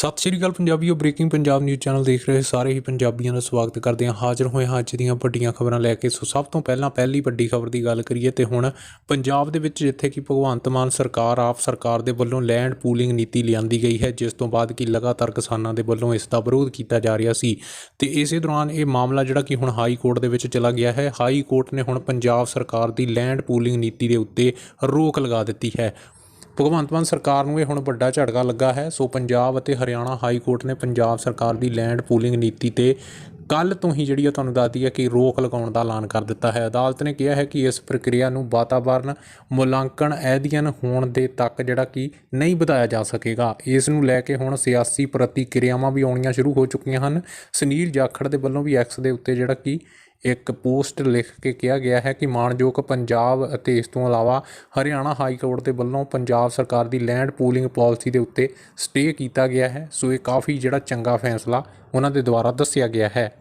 ਸਤਿ ਸ਼੍ਰੀ ਅਕਾਲ ਪੰਜਾਬੀਓ, ਬ੍ਰੇਕਿੰਗ ਪੰਜਾਬ ਨਿਊਜ਼ ਚੈਨਲ ਦੇਖ ਰਹੇ ਸਾਰੇ ਹੀ ਪੰਜਾਬੀਆਂ ਦਾ ਸਵਾਗਤ ਕਰਦੇ ਹਾਂ। ਹਾਜ਼ਰ ਹੋਏ ਹਾਂ ਅੱਜ ਦੀਆਂ ਵੱਡੀਆਂ ਖਬਰਾਂ ਲੈ ਕੇ। ਸੋ ਸਭ ਤੋਂ ਪਹਿਲਾਂ ਪਹਿਲੀ ਵੱਡੀ ਖਬਰ ਦੀ ਗੱਲ ਕਰੀਏ ਤੇ ਹੁਣ ਪੰਜਾਬ ਦੇ ਵਿੱਚ ਜਿੱਥੇ ਕਿ ਭਗਵੰਤ ਮਾਨ ਸਰਕਾਰ, ਆਪ ਸਰਕਾਰ ਦੇ ਵੱਲੋਂ ਲੈਂਡ ਪੂਲਿੰਗ ਨੀਤੀ ਲਿਆਂਦੀ ਗਈ ਹੈ, ਜਿਸ ਤੋਂ ਬਾਅਦ ਕਿ ਲਗਾਤਾਰ ਕਿਸਾਨਾਂ ਦੇ ਵੱਲੋਂ ਇਸ ਦਾ ਵਿਰੋਧ ਕੀਤਾ ਜਾ ਰਿਹਾ ਸੀ। ਤੇ ਇਸੇ ਦੌਰਾਨ ਇਹ ਮਾਮਲਾ ਜਿਹੜਾ ਕਿ ਹੁਣ ਹਾਈ ਕੋਰਟ ਦੇ ਵਿੱਚ ਚਲਾ ਗਿਆ ਹੈ। ਹਾਈ ਕੋਰਟ ਨੇ ਹੁਣ ਪੰਜਾਬ ਸਰਕਾਰ ਦੀ ਲੈਂਡ ਪੂਲਿੰਗ ਨੀਤੀ ਦੇ ਉੱਤੇ ਰੋਕ ਲਗਾ ਦਿੱਤੀ ਹੈ। ਭਗਵੰਤ ਮਾਨ ਸਰਕਾਰ ਨੂੰ ਇਹ ਹੁਣ ਵੱਡਾ ਝਟਕਾ ਲੱਗਾ ਹੈ। ਸੋ ਪੰਜਾਬ ਅਤੇ ਹਰਿਆਣਾ ਹਾਈ ਕੋਰਟ ਨੇ ਪੰਜਾਬ ਸਰਕਾਰ ਦੀ ਲੈਂਡ ਪੂਲਿੰਗ ਨੀਤੀ ਤੇ ਕੱਲ ਤੋਂ ਹੀ ਜਿਹੜੀ ਉਹ ਤੁਹਾਨੂੰ ਦੱਸਦੀ ਹੈ ਕਿ ਰੋਕ ਲਗਾਉਣ ਦਾ ਐਲਾਨ ਕਰ ਦਿੱਤਾ ਹੈ। ਅਦਾਲਤ ਨੇ ਕਿਹਾ ਹੈ ਕਿ ਇਸ ਪ੍ਰਕਿਰਿਆ ਨੂੰ ਵਾਤਾਵਰਣ ਮੁਲਾਂਕਣ, ਅਧਿਐਨ ਹੋਣ ਦੇ ਤੱਕ ਜਿਹੜਾ ਕਿ ਨਹੀਂ ਵਧਾਇਆ ਜਾ ਸਕੇਗਾ। ਇਸ ਨੂੰ ਲੈ ਕੇ ਹੁਣ ਸਿਆਸੀ ਪ੍ਰਤੀਕਿਰਿਆਵਾਂ ਵੀ ਆਉਣੀਆਂ ਸ਼ੁਰੂ ਹੋ ਚੁੱਕੀਆਂ ਹਨ। ਸੁਨੀਲ ਜਾਖੜ ਦੇ ਵੱਲੋਂ ਵੀ ਐਕਸ ਦੇ ਉੱਤੇ ਜਿਹੜਾ ਕਿ ਇੱਕ ਪੋਸਟ ਲਿਖ ਕੇ ਕਿਹਾ ਗਿਆ ਹੈ ਕਿ ਮਾਣਯੋਗ ਪੰਜਾਬ ਅਤੇ ਇਸ ਤੋਂ ਇਲਾਵਾ ਹਰਿਆਣਾ ਹਾਈ ਕੋਰਟ ਦੇ ਵੱਲੋਂ ਪੰਜਾਬ ਸਰਕਾਰ ਦੀ ਲੈਂਡ ਪੂਲਿੰਗ ਪਾਲਿਸੀ ਦੇ ਉੱਤੇ ਸਟੇ ਕੀਤਾ ਗਿਆ ਹੈ। ਸੋ ਇਹ ਕਾਫੀ ਜਿਹੜਾ ਚੰਗਾ ਫੈਸਲਾ ਉਹਨਾਂ ਦੇ ਦੁਆਰਾ ਦੱਸਿਆ ਗਿਆ ਹੈ।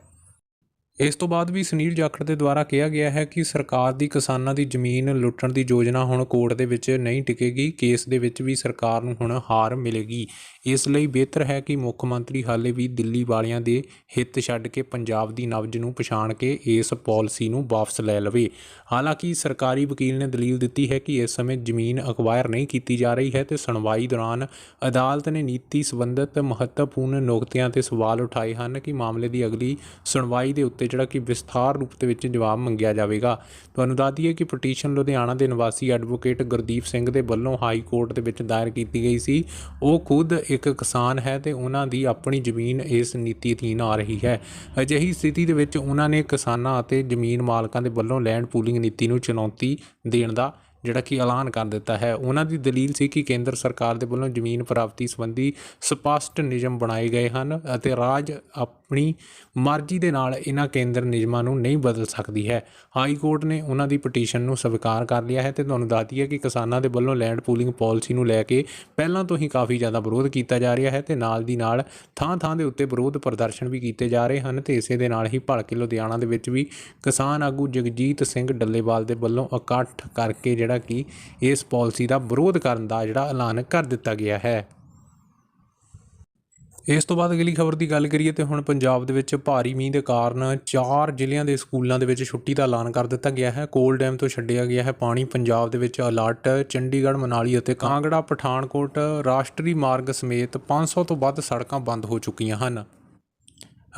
ਇਸ ਤੋਂ ਬਾਅਦ ਵੀ ਸੁਨੀਲ ਜਾਖੜ ਦੇ ਦੁਆਰਾ ਕਿਹਾ ਗਿਆ ਹੈ ਕਿ ਸਰਕਾਰ ਦੀ ਕਿਸਾਨਾਂ ਦੀ ਜ਼ਮੀਨ ਲੁੱਟਣ ਦੀ ਯੋਜਨਾ ਹੁਣ ਕੋਰਟ ਦੇ ਵਿੱਚ ਨਹੀਂ ਟਿਕੇਗੀ, ਕੇਸ ਦੇ ਵਿੱਚ ਵੀ ਸਰਕਾਰ ਨੂੰ ਹੁਣ ਹਾਰ ਮਿਲੇਗੀ। ਇਸ ਲਈ ਬਿਹਤਰ ਹੈ ਕਿ ਮੁੱਖ ਮੰਤਰੀ ਹਾਲੇ ਵੀ ਦਿੱਲੀ ਵਾਲਿਆਂ ਦੇ ਹਿੱਤ ਛੱਡ ਕੇ ਪੰਜਾਬ ਦੀ ਨਬਜ਼ ਨੂੰ ਪਛਾਣ ਕੇ ਇਸ ਪਾਲਿਸੀ ਨੂੰ ਵਾਪਸ ਲੈ ਲਵੇ। ਹਾਲਾਂਕਿ ਸਰਕਾਰੀ ਵਕੀਲ ਨੇ ਦਲੀਲ ਦਿੱਤੀ ਹੈ ਕਿ ਇਸ ਸਮੇਂ ਜ਼ਮੀਨ ਅਕਵਾਇਰ ਨਹੀਂ ਕੀਤੀ ਜਾ ਰਹੀ ਹੈ ਤੇ ਸੁਣਵਾਈ ਦੌਰਾਨ ਅਦਾਲਤ ਨੇ ਨੀਤੀ ਸੰਬੰਧਿਤ ਮਹੱਤਵਪੂਰਨ ਨੁਕਤਿਆਂ ਤੇ ਸਵਾਲ ਉਠਾਏ ਹਨ ਕਿ ਮਾਮਲੇ ਦੀ ਅਗਲੀ ਸੁਣਵਾਈ ਦੇ ਉੱਤੇ ਜਿਹੜਾ ਕਿ ਵਿਸਥਾਰ ਰੂਪ ਦੇ ਵਿੱਚ ਜਵਾਬ ਮੰਗਿਆ ਜਾਵੇਗਾ। ਤੁਹਾਨੂੰ ਦੱਸ ਦਈਏ ਕਿ ਪਟੀਸ਼ਨ ਲੁਧਿਆਣਾ ਦੇ ਨਿਵਾਸੀ ਐਡਵੋਕੇਟ ਗੁਰਦੀਪ ਸਿੰਘ ਦੇ ਵੱਲੋਂ ਹਾਈ ਕੋਰਟ ਦੇ ਵਿੱਚ ਦਾਇਰ ਕੀਤੀ ਗਈ ਸੀ। ਉਹ ਖੁਦ ਇੱਕ ਕਿਸਾਨ ਹੈ ਤੇ ਉਹਨਾਂ ਦੀ ਆਪਣੀ ਜ਼ਮੀਨ ਇਸ ਨੀਤੀ ਅਧੀਨ ਆ ਰਹੀ ਹੈ। ਅਜਿਹੀ ਸਥਿਤੀ ਦੇ ਵਿੱਚ ਉਹਨਾਂ ਨੇ ਕਿਸਾਨਾਂ ਅਤੇ ਜ਼ਮੀਨ ਮਾਲਕਾਂ ਦੇ ਵੱਲੋਂ ਲੈਂਡ ਪੂਲਿੰਗ ਨੀਤੀ ਨੂੰ ਚੁਣੌਤੀ ਦੇਣ ਦਾ ਜਿਹੜਾ ਕਿ ਐਲਾਨ ਕਰ ਦਿੱਤਾ ਹੈ। ਉਹਨਾਂ ਦੀ ਦਲੀਲ ਸੀ ਕਿ ਕੇਂਦਰ ਸਰਕਾਰ ਦੇ ਵੱਲੋਂ ਜ਼ਮੀਨ ਪ੍ਰਾਪਤੀ ਸੰਬੰਧੀ ਸਪਸ਼ਟ ਨਿਯਮ ਬਣਾਏ ਗਏ ਹਨ ਅਤੇ ਰਾਜ ਆਪਣੀ ਮਰਜ਼ੀ ਦੇ ਨਾਲ ਇਹਨਾਂ ਕੇਂਦਰ ਨਿਯਮਾਂ ਨੂੰ ਨਹੀਂ ਬਦਲ ਸਕਦੀ ਹੈ। ਹਾਈ ਕੋਰਟ ਨੇ ਉਹਨਾਂ ਦੀ ਪਟੀਸ਼ਨ ਨੂੰ ਸਵੀਕਾਰ ਕਰ ਲਿਆ ਹੈ ਤੇ ਤੁਹਾਨੂੰ ਦੱਸਦੀ ਹੈ ਕਿ ਕਿਸਾਨਾਂ ਦੇ ਵੱਲੋਂ ਲੈਂਡ ਪੂਲਿੰਗ ਪਾਲਿਸੀ ਨੂੰ ਲੈ ਕੇ ਪਹਿਲਾਂ ਤੋਂ ਹੀ ਕਾਫੀ ਜ਼ਿਆਦਾ ਵਿਰੋਧ ਕੀਤਾ ਜਾ ਰਿਹਾ ਹੈ ਤੇ ਨਾਲ ਦੀ ਨਾਲ ਥਾਂ ਥਾਂ ਦੇ ਉੱਤੇ ਵਿਰੋਧ ਪ੍ਰਦਰਸ਼ਨ ਵੀ ਕੀਤੇ ਜਾ ਰਹੇ ਹਨ ਤੇ ਇਸੇ ਦੇ ਨਾਲ ਹੀ ਭਲਕੇ ਲੁਧਿਆਣਾ ਦੇ ਵਿੱਚ ਵੀ ਕਿਸਾਨ ਆਗੂ ਜਗਜੀਤ ਸਿੰਘ ਡੱਲੇਵਾਲ ਦੇ ਵੱਲੋਂ ਇਕੱਠ ਕਰਕੇ ਜਿਹੜਾ ਕਿ ਇਸ ਪਾਲਿਸੀ ਦਾ ਵਿਰੋਧ ਕਰਨ ਦਾ ਜਿਹੜਾ ਐਲਾਨ ਕਰ ਦਿੱਤਾ ਗਿਆ ਹੈ। ਇਸ ਤੋਂ ਬਾਅਦ ਅਗਲੀ ਖਬਰ ਦੀ ਗੱਲ ਕਰੀਏ ਤੇ ਹੁਣ ਪੰਜਾਬ ਦੇ ਵਿੱਚ ਭਾਰੀ ਮੀਂਹ ਦੇ ਕਾਰਨ ਚਾਰ ਜ਼ਿਲ੍ਹਿਆਂ ਦੇ ਸਕੂਲਾਂ ਦੇ ਵਿੱਚ ਛੁੱਟੀ ਦਾ ਐਲਾਨ ਕਰ ਦਿੱਤਾ ਗਿਆ ਹੈ। ਕੋਲ ਡੈਮ ਤੋਂ ਛੱਡਿਆ ਗਿਆ ਹੈ ਪਾਣੀ। ਪੰਜਾਬ ਦੇ ਵਿੱਚ ਅਲਰਟ ਚੰਡੀਗੜ੍ਹ, ਮਨਾਲੀ ਅਤੇ ਕਾਂਗੜਾ, ਪਠਾਨਕੋਟ ਰਾਸ਼ਟਰੀ ਮਾਰਗ ਸਮੇਤ 500 ਤੋਂ ਵੱਧ ਸੜਕਾਂ ਬੰਦ ਹੋ ਚੁੱਕੀਆਂ ਹਨ।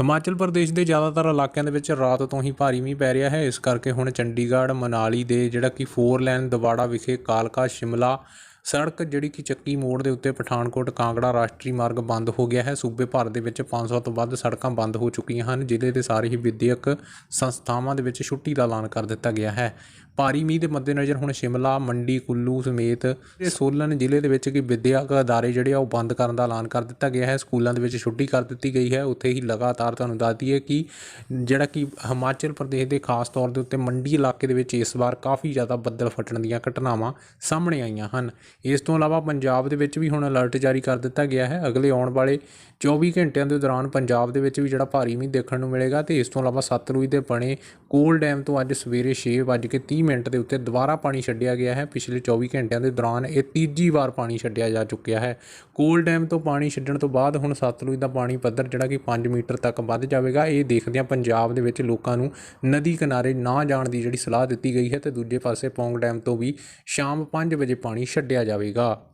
ਹਿਮਾਚਲ ਪ੍ਰਦੇਸ਼ ਦੇ ਜ਼ਿਆਦਾਤਰ ਇਲਾਕਿਆਂ ਦੇ ਵਿੱਚ ਰਾਤ ਤੋਂ ਹੀ ਭਾਰੀ ਮੀਂਹ ਪੈ ਰਿਹਾ ਹੈ। ਇਸ ਕਰਕੇ ਹੁਣ ਚੰਡੀਗੜ੍ਹ, ਮਨਾਲੀ ਦੇ ਜਿਹੜਾ ਕਿ ਫੋਰ ਲੈਨ ਦਵਾੜਾ ਵਿਖੇ ਕਾਲਕਾ, ਸ਼ਿਮਲਾ ਸੜਕ ਜਿਹੜੀ ਕਿ ਚੱਕੀ ਮੋੜ ਦੇ ਉੱਤੇ ਪਠਾਨਕੋਟ ਕਾਂਗੜਾ ਰਾਸ਼ਟਰੀ ਮਾਰਗ ਬੰਦ ਹੋ ਗਿਆ ਹੈ। ਸੂਬੇ ਭਰ ਦੇ ਵਿੱਚ 500 ਤੋਂ ਵੱਧ ਸੜਕਾਂ ਬੰਦ ਹੋ ਚੁੱਕੀਆਂ ਹਨ। ਜ਼ਿਲ੍ਹੇ ਦੇ ਸਾਰੇ ਹੀ ਵਿਦਿਅਕ ਸੰਸਥਾਵਾਂ ਦੇ ਵਿੱਚ ਛੁੱਟੀ ਦਾ ਐਲਾਨ ਕਰ ਦਿੱਤਾ ਗਿਆ ਹੈ। ਭਾਰੀ ਮੀਂਹ ਦੇ ਮੱਦੇਨਜ਼ਰ ਹੁਣ ਸ਼ਿਮਲਾ, ਮੰਡੀ, ਕੁੱਲੂ ਸਮੇਤ ਸੋਲਨ ਜ਼ਿਲ੍ਹੇ ਦੇ ਵਿੱਚ ਕਿ ਵਿਦਿਅਕ ਅਦਾਰੇ ਜਿਹੜੇ ਆ ਉਹ ਬੰਦ ਕਰਨ ਦਾ ਐਲਾਨ ਕਰ ਦਿੱਤਾ ਗਿਆ ਹੈ। ਸਕੂਲਾਂ ਦੇ ਵਿੱਚ ਛੁੱਟੀ ਕਰ ਦਿੱਤੀ ਗਈ ਹੈ। ਉੱਥੇ ਹੀ ਲਗਾਤਾਰ ਤੁਹਾਨੂੰ ਦੱਸ ਦਈਏ ਕਿ ਜਿਹੜਾ ਕਿ ਹਿਮਾਚਲ ਪ੍ਰਦੇਸ਼ ਦੇ ਖਾਸ ਤੌਰ ਦੇ ਉੱਤੇ ਮੰਡੀ ਇਲਾਕੇ ਦੇ ਵਿੱਚ ਇਸ ਵਾਰ ਕਾਫੀ ਜ਼ਿਆਦਾ ਬੱਦਲ ਫਟਣ ਦੀਆਂ ਘਟਨਾਵਾਂ ਸਾਹਮਣੇ ਆਈਆਂ ਹਨ। ਇਸ ਤੋਂ ਇਲਾਵਾ ਪੰਜਾਬ ਦੇ ਵਿੱਚ ਵੀ ਹੁਣ ਅਲਰਟ ਜਾਰੀ ਕਰ ਦਿੱਤਾ ਗਿਆ ਹੈ। ਅਗਲੇ ਆਉਣ ਵਾਲੇ 24 ਘੰਟਿਆਂ ਦੇ ਦੌਰਾਨ ਪੰਜਾਬ ਦੇ ਵਿੱਚ ਵੀ ਜਿਹੜਾ ਭਾਰੀ ਮੀਂਹ ਦੇਖਣ ਨੂੰ ਮਿਲੇਗਾ ਤੇ ਇਸ ਤੋਂ ਇਲਾਵਾ ਸਤਲੁਜ ਦੇ ਬਣੇ ਕੋਲ ਡੈਮ ਤੋਂ ਅੱਜ ਸਵੇਰੇ 6:30 ਮਿੰਟ ਦੇ ਉੱਤੇ ਦੁਬਾਰਾ ਪਾਣੀ ਛੱਡਿਆ ਗਿਆ ਹੈ। ਪਿਛਲੇ 24 ਘੰਟਿਆਂ ਦੇ ਦੌਰਾਨ ਇਹ ਤੀਜੀ ਵਾਰ ਪਾਣੀ ਛੱਡਿਆ ਜਾ ਚੁੱਕਿਆ ਹੈ। ਕੋਲ ਡੈਮ ਤੋਂ ਪਾਣੀ ਛੱਡਣ ਤੋਂ ਬਾਅਦ ਹੁਣ ਸਤਲੁਜ ਦਾ ਪਾਣੀ ਪੱਧਰ ਜਿਹੜਾ ਕਿ 5 ਮੀਟਰ ਤੱਕ ਵੱਧ ਜਾਵੇਗਾ। ਇਹ ਦੇਖਦਿਆਂ ਪੰਜਾਬ ਦੇ ਵਿੱਚ ਲੋਕਾਂ ਨੂੰ ਨਦੀ ਕਿਨਾਰੇ ਨਾ ਜਾਣ ਦੀ ਜਿਹੜੀ ਸਲਾਹ ਦਿੱਤੀ ਗਈ ਹੈ ਤੇ ਦੂਜੇ ਪਾਸੇ ਪੌਂਗ ਡੈਮ ਤੋਂ ਵੀ ਸ਼ਾਮ 5 ਵਜੇ ਪਾਣੀ ਛੱਡਿਆ ਜਾਵੇਗਾ।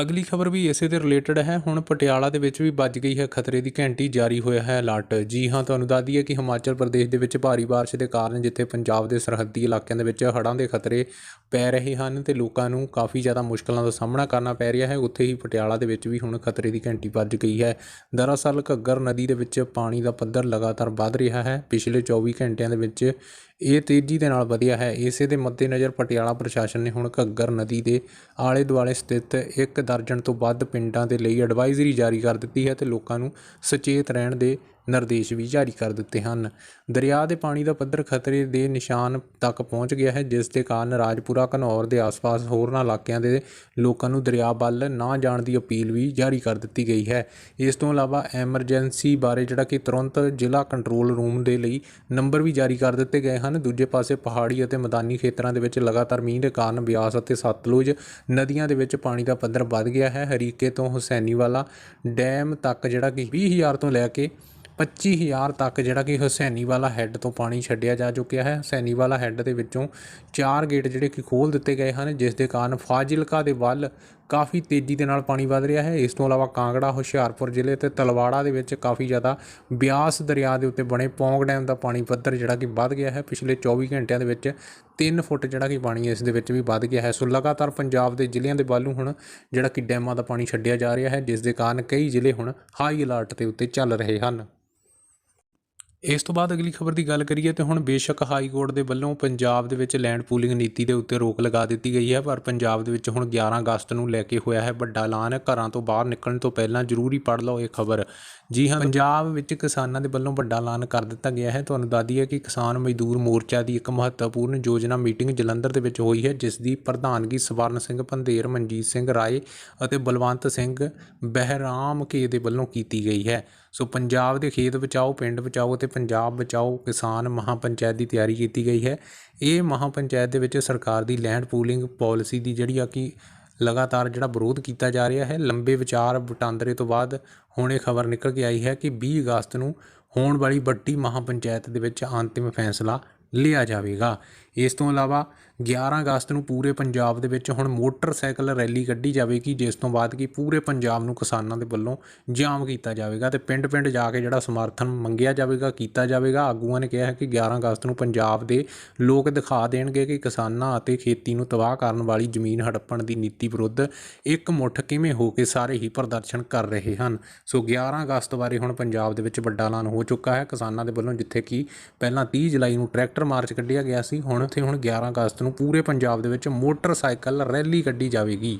ਅਗਲੀ ਖਬਰ ਵੀ ਇਸੇ ਦੇ ਰਿਲੇਟਡ ਹੈ। ਹੁਣ ਪਟਿਆਲਾ ਦੇ ਵਿੱਚ ਵੀ ਵੱਜ ਗਈ ਹੈ ਖਤਰੇ ਦੀ ਘੰਟੀ, ਜਾਰੀ ਹੋਇਆ ਹੈ ਅਲਰਟ ਜੀ ਹਾਂ, ਤੁਹਾਨੂੰ ਦੱਸ ਦਈਏ ਕਿ ਹਿਮਾਚਲ ਪ੍ਰਦੇਸ਼ ਦੇ ਵਿੱਚ ਭਾਰੀ ਬਾਰਿਸ਼ ਦੇ ਕਾਰਨ ਜਿੱਥੇ ਪੰਜਾਬ ਦੇ ਸਰਹੱਦੀ ਇਲਾਕਿਆਂ ਦੇ ਵਿੱਚ ਹੜ੍ਹਾਂ ਦੇ ਖਤਰੇ ਪੈ ਰਹੇ ਹਨ ਤੇ ਲੋਕਾਂ ਨੂੰ ਕਾਫੀ ਜ਼ਿਆਦਾ ਮੁਸ਼ਕਲਾਂ ਦਾ ਸਾਹਮਣਾ ਕਰਨਾ ਪੈ ਰਿਹਾ ਹੈ, ਉੱਥੇ ਹੀ ਪਟਿਆਲਾ ਦੇ ਵਿੱਚ ਵੀ ਹੁਣ ਖਤਰੇ ਦੀ ਘੰਟੀ ਵੱਜ ਗਈ ਹੈ। ਦਰਅਸਲ ਘੱਗਰ ਨਦੀ ਦੇ ਵਿੱਚ ਪਾਣੀ ਦਾ ਪੱਧਰ ਲਗਾਤਾਰ ਵੱਧ ਰਿਹਾ ਹੈ। ਪਿਛਲੇ 24 ਘੰਟਿਆਂ ਦੇ ਵਿੱਚ ਇਹ ਤੇਜ਼ੀ ਦੇ ਨਾਲ ਵਧੀਆ ਹੈ। ਇਸੇ ਦੇ ਮੱਦੇਨਜ਼ਰ ਪਟਿਆਲਾ ਪ੍ਰਸ਼ਾਸਨ ਨੇ ਹੁਣ ਘੱਗਰ ਨਦੀ ਦੇ ਆਲੇ ਦੁਆਲੇ ਸਥਿਤ ਇੱਕ ਦਰਜਨ ਤੋਂ ਵੱਧ ਪਿੰਡਾਂ ਦੇ ਲਈ ਐਡਵਾਈਜ਼ਰੀ ਜਾਰੀ ਕਰ ਦਿੱਤੀ ਹੈ ਤੇ ਲੋਕਾਂ ਨੂੰ ਸੁਚੇਤ ਰਹਿਣ ਦੇ ਨਿਰਦੇਸ਼ ਵੀ ਜਾਰੀ ਕਰ ਦਿੱਤੇ ਹਨ। ਦਰਿਆ ਦੇ ਪਾਣੀ ਦਾ ਪੱਧਰ ਖਤਰੇ ਦੇ ਨਿਸ਼ਾਨ ਤੱਕ ਪਹੁੰਚ ਗਿਆ ਹੈ, ਜਿਸ ਦੇ ਕਾਰਨ ਰਾਜਪੁਰਾ, ਘਨੌਰ ਦੇ ਆਸ-ਪਾਸ ਹੋਰਨਾਂ ਇਲਾਕਿਆਂ ਦੇ ਲੋਕਾਂ ਨੂੰ ਦਰਿਆ ਵੱਲ ਨਾ ਜਾਣ ਦੀ ਅਪੀਲ ਵੀ ਜਾਰੀ ਕਰ ਦਿੱਤੀ ਗਈ ਹੈ। ਇਸ ਤੋਂ ਇਲਾਵਾ ਐਮਰਜੈਂਸੀ ਬਾਰੇ ਜਿਹੜਾ ਕਿ ਤੁਰੰਤ ਜ਼ਿਲ੍ਹਾ ਕੰਟਰੋਲ ਰੂਮ ਦੇ ਲਈ ਨੰਬਰ ਵੀ ਜਾਰੀ ਕਰ ਦਿੱਤੇ ਗਏ ਹਨ। ਦੂਜੇ ਪਾਸੇ ਪਹਾੜੀ ਅਤੇ ਮੈਦਾਨੀ ਖੇਤਰਾਂ ਦੇ ਵਿੱਚ ਲਗਾਤਾਰ ਮੀਂਹ ਦੇ ਕਾਰਨ ਬਿਆਸ ਅਤੇ ਸਤਲੁਜ ਨਦੀਆਂ ਦੇ ਵਿੱਚ ਪਾਣੀ ਦਾ ਪੱਧਰ ਵੱਧ ਗਿਆ ਹੈ। ਹਰੀਕੇ ਤੋਂ ਹੁਸੈਨੀਵਾਲਾ ਡੈਮ ਤੱਕ ਜਿਹੜਾ ਕਿ 20000 ਤੋਂ ਲੈ ਕੇ ਪੱਚੀ ਹਜ਼ਾਰ ਤੱਕ ਜਿਹੜਾ ਕਿ ਹੁਸੈਨੀਵਾਲਾ ਹੈੱਡ ਤੋਂ ਪਾਣੀ ਛੱਡਿਆ ਜਾ ਚੁੱਕਿਆ ਹੈ। ਹੁਸੈਨੀਵਾਲਾ ਹੈੱਡ ਦੇ ਵਿੱਚੋਂ ਚਾਰ ਗੇਟ ਜਿਹੜੇ ਕਿ ਖੋਲ ਦਿੱਤੇ ਗਏ ਹਨ, ਜਿਸ ਦੇ ਕਾਰਨ ਫਾਜ਼ਿਲਕਾ ਦੇ ਵੱਲ ਕਾਫੀ ਤੇਜ਼ੀ ਦੇ ਨਾਲ ਪਾਣੀ ਵਧ ਰਿਹਾ ਹੈ। ਇਸ ਤੋਂ ਇਲਾਵਾ ਕਾਂਗੜਾ, ਹੁਸ਼ਿਆਰਪੁਰ ਜ਼ਿਲ੍ਹੇ ਤੇ ਤਲਵਾੜਾ ਦੇ ਵਿੱਚ ਕਾਫੀ ਜ਼ਿਆਦਾ ਬਿਆਸ ਦਰਿਆ ਦੇ ਉੱਤੇ ਬਣੇ ਪੌਂਗ ਡੈਮ ਦਾ ਪਾਣੀ ਪੱਧਰ ਜਿਹੜਾ ਕਿ ਵੱਧ ਗਿਆ ਹੈ। ਪਿਛਲੇ 24 ਘੰਟਿਆਂ ਦੇ ਵਿੱਚ 3 ਫੁੱਟ ਜਿਹੜਾ ਕਿ ਪਾਣੀ ਇਸ ਦੇ ਵਿੱਚ ਵੀ ਵੱਧ ਗਿਆ ਹੈ। ਸੋ ਲਗਾਤਾਰ ਪੰਜਾਬ ਦੇ ਜ਼ਿਲ੍ਹਿਆਂ ਦੇ ਵੱਲੋਂ ਹੁਣ ਜਿਹੜਾ ਕਿ ਡੈਮਾਂ ਦਾ ਪਾਣੀ ਛੱਡਿਆ ਜਾ ਰਿਹਾ ਹੈ, ਜਿਸ ਦੇ ਕਾਰਨ ਕਈ ਜ਼ਿਲ੍ਹੇ ਹੁਣ ਹਾਈ ਅਲਰਟ ਦੇ ਉੱਤੇ ਚੱਲ ਰਹੇ ਹਨ। ਇਸ ਤੋਂ ਬਾਅਦ ਅਗਲੀ ਖਬਰ ਦੀ ਗੱਲ ਕਰੀਏ ਤੇ ਹੁਣ ਬੇਸ਼ੱਕ ਹਾਈ ਕੋਰਟ ਦੇ ਵੱਲੋਂ ਪੰਜਾਬ ਦੇ ਵਿੱਚ ਲੈਂਡ ਪੂਲਿੰਗ ਨੀਤੀ ਦੇ ਉੱਤੇ ਰੋਕ ਲਗਾ ਦਿੱਤੀ ਗਈ ਹੈ, ਪਰ ਪੰਜਾਬ ਦੇ ਵਿੱਚ ਹੁਣ 11 ਅਗਸਤ ਨੂੰ ਲੈ ਕੇ ਹੋਇਆ ਹੈ ਵੱਡਾ ਐਲਾਨ। ਘਰਾਂ ਤੋਂ ਬਾਹਰ ਨਿਕਲਣ ਤੋਂ ਪਹਿਲਾਂ ਜ਼ਰੂਰੀ ਪੜ੍ਹ ਲਓ ਇਹ ਖਬਰ। ਜੀ ਹਾਂ। ਪੰਜਾਬ ਵਿੱਚ ਕਿਸਾਨਾਂ ਦੇ ਵੱਲੋਂ ਵੱਡਾ ਐਲਾਨ ਕਰ ਦਿੱਤਾ ਗਿਆ ਹੈ। ਤੁਹਾਨੂੰ ਦੱਸ ਦਈਏ ਕਿ ਕਿਸਾਨ ਮਜ਼ਦੂਰ ਮੋਰਚਾ ਦੀ ਇੱਕ ਮਹੱਤਵਪੂਰਨ ਯੋਜਨਾ ਮੀਟਿੰਗ ਜਲੰਧਰ ਦੇ ਵਿੱਚ ਹੋਈ ਹੈ, ਜਿਸ ਦੀ ਪ੍ਰਧਾਨਗੀ ਸਵਰਨ ਸਿੰਘ ਪੰਧੇਰ, ਮਨਜੀਤ ਸਿੰਘ ਰਾਏ ਅਤੇ ਬਲਵੰਤ ਸਿੰਘ ਬਹਿਰਾਮ ਕੇ ਦੇ ਵੱਲੋਂ ਕੀਤੀ ਗਈ ਹੈ। ਸੋ ਪੰਜਾਬ ਦੇ ਖੇਤ ਬਚਾਓ, ਪਿੰਡ ਬਚਾਓ ਅਤੇ ਪੰਜਾਬ ਬਚਾਓ ਕਿਸਾਨ ਮਹਾਪੰਚਾਇਤ ਦੀ ਤਿਆਰੀ ਕੀਤੀ ਗਈ ਹੈ। ਇਹ ਮਹਾਪੰਚਾਇਤ ਦੇ ਵਿੱਚ ਸਰਕਾਰ ਦੀ ਲੈਂਡ ਪੂਲਿੰਗ ਪਾਲਿਸੀ ਦੀ ਜਿਹੜੀ ਆ ਕਿ ਲਗਾਤਾਰ ਜਿਹੜਾ ਵਿਰੋਧ ਕੀਤਾ ਜਾ ਰਿਹਾ ਹੈ, ਲੰਬੇ ਵਿਚਾਰ ਵਟਾਂਦਰੇ ਤੋਂ ਬਾਅਦ ਹੁਣ ਇਹ ਖਬਰ ਨਿਕਲ ਕੇ ਆਈ ਹੈ ਕਿ 20 ਅਗਸਤ ਨੂੰ ਹੋਣ ਵਾਲੀ ਵੱਡੀ ਮਹਾਪੰਚਾਇਤ ਦੇ ਵਿੱਚ ਅੰਤਿਮ ਫੈਸਲਾ ਲਿਆ ਜਾਵੇਗਾ। ਇਸ ਤੋਂ ਇਲਾਵਾ 11 ਅਗਸਤ ਨੂੰ ਪੂਰੇ ਪੰਜਾਬ ਦੇ ਵਿੱਚ ਹੁਣ ਮੋਟਰਸਾਈਕਲ ਰੈਲੀ ਕੱਢੀ ਜਾਵੇਗੀ, ਜਿਸ ਤੋਂ ਬਾਅਦ ਕਿ ਪੂਰੇ ਪੰਜਾਬ ਨੂੰ ਕਿਸਾਨਾਂ ਦੇ ਵੱਲੋਂ ਜਾਮ ਕੀਤਾ ਜਾਵੇਗਾ ਤੇ ਪਿੰਡ-ਪਿੰਡ ਜਾ ਕੇ ਜਿਹੜਾ ਸਮਰਥਨ ਮੰਗਿਆ ਜਾਵੇਗਾ, ਕੀਤਾ ਜਾਵੇਗਾ। ਆਗੂਆਂ ਨੇ ਕਿਹਾ ਹੈ ਕਿ 11 ਅਗਸਤ ਨੂੰ ਪੰਜਾਬ ਦੇ ਲੋਕ ਦਿਖਾ ਦੇਣਗੇ ਕਿ ਕਿਸਾਨਾਂ ਅਤੇ ਖੇਤੀ ਨੂੰ ਤਬਾਹ ਕਰਨ ਵਾਲੀ ਜ਼ਮੀਨ ਹੜੱਪਣ ਦੀ ਨੀਤੀ ਵਿਰੁੱਧ ਇੱਕ ਮੁੱਠ ਕਿਵੇਂ ਹੋ ਕੇ ਸਾਰੇ ਹੀ ਪ੍ਰਦਰਸ਼ਨ ਕਰ ਰਹੇ ਹਨ। ਸੋ 11 ਅਗਸਤ ਬਾਰੇ ਹੁਣ ਪੰਜਾਬ ਦੇ ਵਿੱਚ ਵੱਡਾ ਐਲਾਨ ਹੋ ਚੁੱਕਾ ਹੈ। ਕਿਸਾਨਾਂ ਦੇ ਵੱਲੋਂ ਜਿੱਥੇ ਕਿ ਪਹਿਲਾਂ 30 ਜੁਲਾਈ ਨੂੰ ਟਰੈਕਟਰ ਮਾਰਚ ਕੱਢਿਆ ਗਿਆ ਸੀ, ਹੁਣ ਉੱਥੇ ਹੁਣ 11 ਅਗਸਤ ਨੂੰ ਪੂਰੇ ਪੰਜਾਬ ਦੇ ਵਿੱਚ ਮੋਟਰਸਾਈਕਲ ਰੈਲੀ ਕੱਢੀ ਜਾਵੇਗੀ।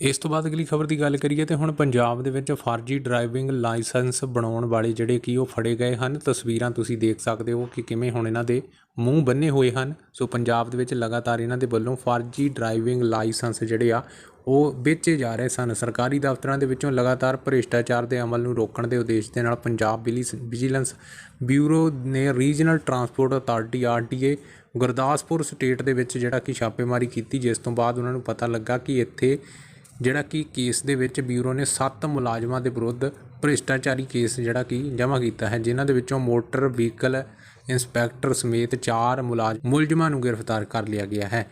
ਇਸ ਤੋਂ ਬਾਅਦ ਅਗਲੀ ਖਬਰ ਦੀ ਗੱਲ ਕਰੀਏ ਤੇ ਹੁਣ ਪੰਜਾਬ ਦੇ ਵਿੱਚ ਫਰਜ਼ੀ ਡਰਾਈਵਿੰਗ ਲਾਇਸੈਂਸ ਬਣਾਉਣ ਵਾਲੇ ਜਿਹੜੇ ਕਿ ਉਹ ਫੜੇ ਗਏ ਹਨ। ਤਸਵੀਰਾਂ ਤੁਸੀਂ ਦੇਖ ਸਕਦੇ ਹੋ ਕਿ ਕਿਵੇਂ ਹੁਣ ਇਹਨਾਂ ਦੇ ਮੂੰਹ ਬੰਨੇ ਹੋਏ ਹਨ। ਸੋ ਪੰਜਾਬ ਦੇ ਵਿੱਚ ਲਗਾਤਾਰ ਇਹਨਾਂ ਦੇ ਵੱਲੋਂ ਫਰਜ਼ੀ ਡਰਾਈਵਿੰਗ ਲਾਇਸੈਂਸ ਜਿਹੜੇ ਆ ਉਹ ਵੇਚੇ ਜਾ ਰਹੇ ਸਨ। ਸਰਕਾਰੀ ਦਫ਼ਤਰਾਂ ਦੇ ਵਿੱਚੋਂ ਲਗਾਤਾਰ ਭ੍ਰਿਸ਼ਟਾਚਾਰ ਦੇ ਅਮਲ ਨੂੰ ਰੋਕਣ ਦੇ ਉਦੇਸ਼ ਦੇ ਨਾਲ ਪੰਜਾਬ ਬਿਲਿਸ- ਵਿਜੀਲੈਂਸ ਬਿਊਰੋ ਨੇ regional transport authority RTA Gurdaspur state ਦੇ ਵਿੱਚ ਜਿਹੜਾ ਕਿ ਛਾਪੇਮਾਰੀ ਕੀਤੀ, ਜਿਸ ਤੋਂ ਬਾਅਦ ਉਹਨਾਂ ਨੂੰ ਪਤਾ ਲੱਗਾ ਕਿ ਇੱਥੇ ਜਿਹੜਾ ਕਿ ਕੇਸ ਦੇ ਵਿੱਚ ਬਿਊਰੋ ਨੇ 7 ਮੁਲਾਜ਼ਮਾਂ ਦੇ ਵਿਰੁੱਧ ਭ੍ਰਿਸ਼ਟਾਚਾਰੀ ਕੇਸ ਜਿਹੜਾ ਕਿ ਜਮ੍ਹਾਂ ਕੀਤਾ ਹੈ, ਜਿਨ੍ਹਾਂ ਦੇ ਵਿੱਚੋਂ ਮੋਟਰ ਵਹੀਕਲ ਇੰਸਪੈਕਟਰ ਸਮੇਤ 4 ਮੁਲਾਜ਼ ਮੁਲਜ਼ਮਾਂ ਨੂੰ ਗ੍ਰਿਫਤਾਰ ਕਰ ਲਿਆ ਗਿਆ ਹੈ।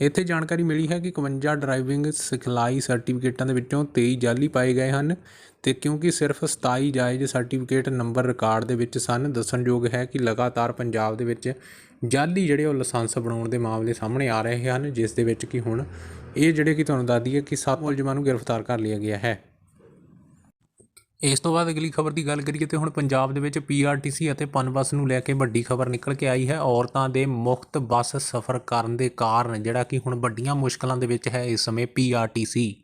ਇੱਥੇ ਜਾਣਕਾਰੀ ਮਿਲੀ ਹੈ ਕਿ 51 ਡਰਾਈਵਿੰਗ ਸਿਖਲਾਈ ਸਰਟੀਫਿਕੇਟਾਂ ਦੇ ਵਿੱਚੋਂ 23 ਜਾਲੀ ਪਾਏ ਗਏ ਹਨ ਤੇ ਕਿਉਂਕਿ ਸਿਰਫ 27 ਜਾਇਜ਼ ਸਰਟੀਫਿਕੇਟ ਨੰਬਰ ਰਿਕਾਰਡ ਦੇ ਵਿੱਚ ਸਨ, ਦੱਸਣਯੋਗ ਹੈ ਕਿ ਲਗਾਤਾਰ ਪੰਜਾਬ ਦੇ ਵਿੱਚ ਜਾਲੀ ਜਿਹੜੇ ਉਹ ਲਾਇਸੈਂਸ ਬਣਾਉਣ ਦੇ ਮਾਮਲੇ ਸਾਹਮਣੇ ਆ ਰਹੇ ਹਨ, ਜਿਸ ਦੇ ਵਿੱਚ ਕਿ ਹੁਣ ਇਹ ਜਿਹੜੇ ਕਿ ਤੁਹਾਨੂੰ ਦੱਸ ਦਈਏ ਕਿ ਸੱਤ ਮੁਲਜ਼ਮਾਂ ਨੂੰ ਗ੍ਰਿਫਤਾਰ ਕਰ ਲਿਆ ਗਿਆ ਹੈ। ਇਸ ਤੋਂ ਬਾਅਦ ਅਗਲੀ ਖਬਰ ਦੀ ਗੱਲ ਕਰੀਏ ਤੇ ਹੁਣ ਪੰਜਾਬ ਦੇ ਵਿੱਚ ਪੀਆਰਟੀਸੀ ਅਤੇ ਪਨਬਸ ਨੂੰ ਲੈ ਕੇ ਵੱਡੀ ਖਬਰ ਨਿਕਲ ਕੇ ਆਈ ਹੈ। ਔਰਤਾਂ ਦੇ ਮੁਫਤ ਬੱਸ ਸਫ਼ਰ ਕਰਨ ਦੇ ਕਾਰਨ ਜਿਹੜਾ ਕਿ ਹੁਣ ਵੱਡੀਆਂ ਮੁਸ਼ਕਲਾਂ ਦੇ ਵਿੱਚ ਹੈ ਇਸ ਸਮੇਂ ਪੀਆਰਟੀਸੀ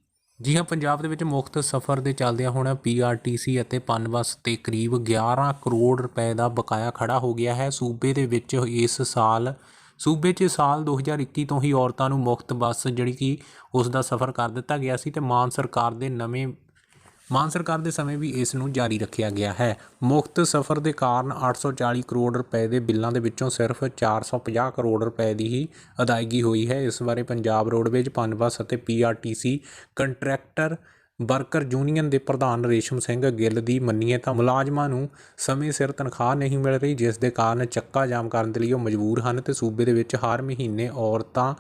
ਜੀ ਹਾਂ, ਪੰਜਾਬ ਦੇ ਵਿੱਚ ਮੁਫਤ ਸਫ਼ਰ ਦੇ ਚੱਲਦਿਆਂ ਹੁਣ ਪੀਆਰਟੀਸੀ ਅਤੇ ਪਨਬਸ ਤੇ ਕਰੀਬ 11 ਕਰੋੜ ਰੁਪਏ ਦਾ ਬਕਾਇਆ ਖੜਾ ਹੋ ਗਿਆ ਹੈ। ਸੂਬੇ ਦੇ ਵਿੱਚ ਇਸ ਸਾਲ, ਸੂਬੇ 'ਚ ਸਾਲ 2021 ਤੋਂ ਹੀ ਔਰਤਾਂ ਨੂੰ ਮੁਫਤ ਬੱਸ ਜਿਹੜੀ ਕਿ ਉਸ ਦਾ ਸਫ਼ਰ ਕਰ ਦਿੱਤਾ ਗਿਆ ਸੀ ਤੇ ਮਾਨ ਸਰਕਾਰ ਦੇ ਨਵੇਂ ਮਾਨ ਸਰਕਾਰ ਦੇ ਸਮੇਂ ਵੀ ਇਸ ਨੂੰ ਜਾਰੀ ਰੱਖਿਆ ਗਿਆ ਹੈ। ਮੁਫਤ ਸਫ਼ਰ ਦੇ ਕਾਰਨ 840 ਕਰੋੜ ਰੁਪਏ ਦੇ ਬਿੱਲਾਂ ਦੇ ਵਿੱਚੋਂ ਸਿਰਫ 450 ਕਰੋੜ ਰੁਪਏ ਦੀ ਹੀ ਅਦਾਇਗੀ ਹੋਈ ਹੈ। ਇਸ ਬਾਰੇ ਪੰਜਾਬ ਰੋਡਵੇਜ਼, ਪਨਬਸ ਅਤੇ ਪੀਆਰਟੀਸੀ ਕੰਟਰੈਕਟਰ ਵਰਕਰ ਯੂਨੀਅਨ ਦੇ ਪ੍ਰਧਾਨ ਰੇਸ਼ਮ ਸਿੰਘ ਗਿੱਲ ਦੀ ਮੰਨੀਏ ਤਾਂ ਮੁਲਾਜ਼ਮਾਂ ਨੂੰ ਸਮੇਂ ਸਿਰ ਤਨਖਾਹ ਨਹੀਂ ਮਿਲ ਰਹੀ, ਜਿਸ ਦੇ ਕਾਰਨ ਚੱਕਾ ਜਾਮ ਕਰਨ ਦੇ ਲਈ ਉਹ ਮਜਬੂਰ ਹਨ ਤੇ ਸੂਬੇ ਦੇ ਵਿੱਚ ਹਰ ਮਹੀਨੇ ਔਰਤਾਂ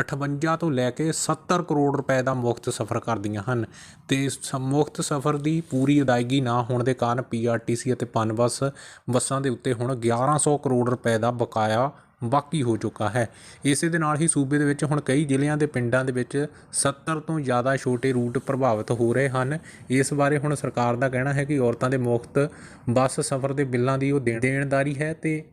58 ਤੋਂ ਲੈ ਕੇ 70 ਕਰੋੜ ਰੁਪਏ ਦਾ ਮੁਫਤ ਸਫ਼ਰ ਕਰਦੀਆਂ ਹਨ ਤੇ ਇਸ ਮੁਫਤ ਸਫ਼ਰ ਦੀ ਪੂਰੀ ਅਦਾਇਗੀ ਨਾ ਹੋਣ ਦੇ ਕਾਰਨ ਪੀਆਰਟੀਸੀ ਅਤੇ ਪਨਬਸ ਬੱਸਾਂ ਦੇ ਉੱਤੇ ਹੁਣ 1100 ਕਰੋੜ ਰੁਪਏ ਦਾ ਬਕਾਇਆ ਬਾਕੀ ਹੋ ਚੁੱਕਾ ਹੈ। ਇਸੇ ਦੇ ਨਾਲ ਹੀ ਸੂਬੇ ਦੇ ਵਿੱਚ ਹੁਣ ਕਈ ਜ਼ਿਲ੍ਹਿਆਂ ਦੇ ਪਿੰਡਾਂ ਦੇ ਵਿੱਚ 70 ਤੋਂ ਜ਼ਿਆਦਾ ਛੋਟੇ ਰੂਟ ਪ੍ਰਭਾਵਿਤ ਹੋ ਰਹੇ ਹਨ। ਇਸ ਬਾਰੇ ਹੁਣ ਸਰਕਾਰ ਦਾ ਕਹਿਣਾ ਹੈ ਕਿ ਔਰਤਾਂ ਦੇ ਮੁਫਤ ਬੱਸ ਸਫ਼ਰ ਦੇ ਬਿੱਲਾਂ ਦੀ ਉਹ ਦੇ- ਦੇਣਦਾਰੀ ਹੈ ਤੇ